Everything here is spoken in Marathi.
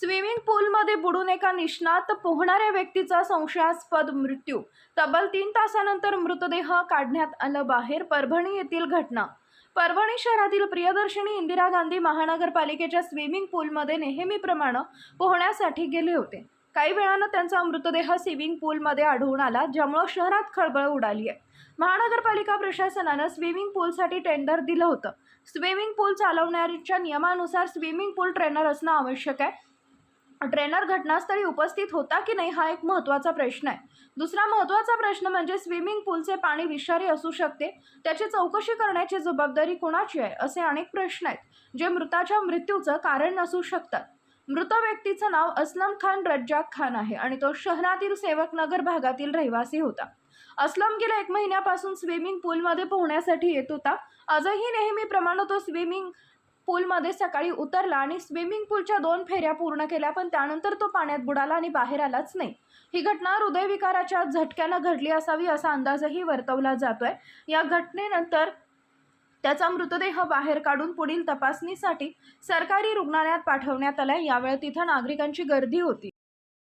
स्विमिंग पूलमध्ये बुडून एका निष्णात पोहणाऱ्या व्यक्तीचा संशयास्पद मृत्यू. तब्बल तीन तासानंतर मृतदेह काढण्यात आलं बाहेर परभणी येथील घटना. परभणी शहरातील प्रियदर्शनी इंदिरा गांधी महानगरपालिकेच्या स्विमिंग पूलमध्ये नेहमीप्रमाणे पोहण्यासाठी गेले होते. काही वेळानं त्यांचा मृतदेह स्विमिंग पूलमध्ये आढळून आला ज्यामुळं शहरात खळबळ उडाली आहे. महानगरपालिका प्रशासनानं स्विमिंग पूलसाठी टेंडर दिलं होतं. स्विमिंग पूल चालवणाऱ्याच्या नियमानुसार स्विमिंग पूल ट्रेनर असणं आवश्यक आहे. ट्रेनर घटनास्थळी उपस्थित होता की नाही हा एक महत्त्वाचा प्रश्न आहे. दुसरा महत्त्वाचा प्रश्न म्हणजे स्विमिंग पूलचे पाणी विषारी असू शकते. त्याची चौकशी करण्याची जबाबदारी कोणाची आहे असे अनेक प्रश्न आहेत जे मृताच्या मृत्यूचं कारण नसू शकतात. मृत व्यक्तीचं नाव असलम खान रज्जाक खान आहे आणि तो शहरातील सेवकनगर भागातील रहिवासी होता. असलम गेल्या एक महिन्यापासून स्विमिंग पूलमध्ये पोहण्यासाठी येत होता. आजही नेहमीप्रमाणे तो स्विमिंग पूलमध्ये सकाळी उतरला आणि स्विमिंग पूलच्या दोन फेऱ्या पूर्ण केल्या पण त्यानंतर तो पाण्यात बुडाला आणि बाहेर आलाच नाही. ही घटना हृदयविकाराच्या झटक्यानं घडली असावी असा अंदाजही वर्तवला जातोय. या घटनेनंतर त्याचा मृतदेह बाहेर काढून पुढील तपासणीसाठी सरकारी रुग्णालयात पाठवण्यात आलाय. यावेळी तिथं नागरिकांची गर्दी होती.